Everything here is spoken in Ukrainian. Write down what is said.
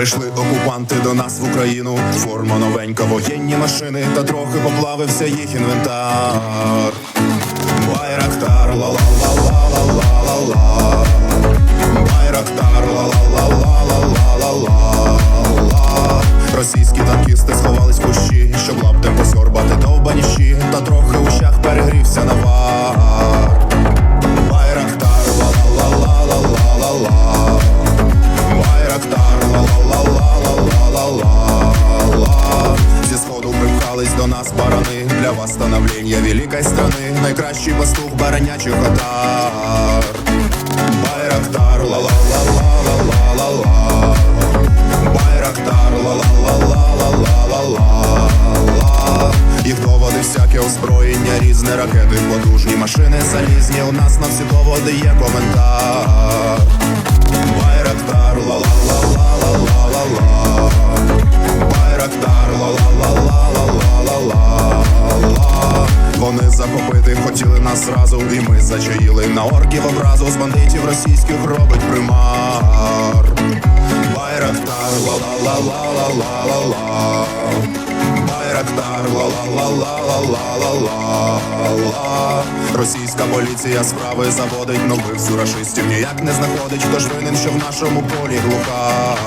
Прийшли окупанти до нас в Україну, форма новенька, воєнні машини, та трохи поплавився їх інвентар. Байрактар, ла-ла-ла-ла-ла-ла-ла-ла Байрактар, ла-ла-ла-ла-ла-ла-ла-ла Російські танкісти сховались в кущі, щоб лаптем посьорбати довбані щі, та трохи у щах перегрівся навар. Сходу до нас барани. Для восстановлення великої страни Найкращий пастух баранячих отар Байрактар, ла-ла-ла-ла-ла-ла-ла Байрактар, ла-ла-ла-ла-ла-ла-ла Їх доводи всяке озброєння, різне ракети, потужні машини залізні. У нас на всі доводи є коментар. Вони захопити. Хотіли нас зразу, і ми зачаїли. На орків образу з бандитів російських робить примар. Байрактар, ла-ла-ла-ла-ла-ла-ла Байрактар, ла-ла-ла-ла-ла-ла-ла-ла Російська поліція справи заводить, но вбивцю ніяк не знаходить, хто ж винен, що в нашому полі глухар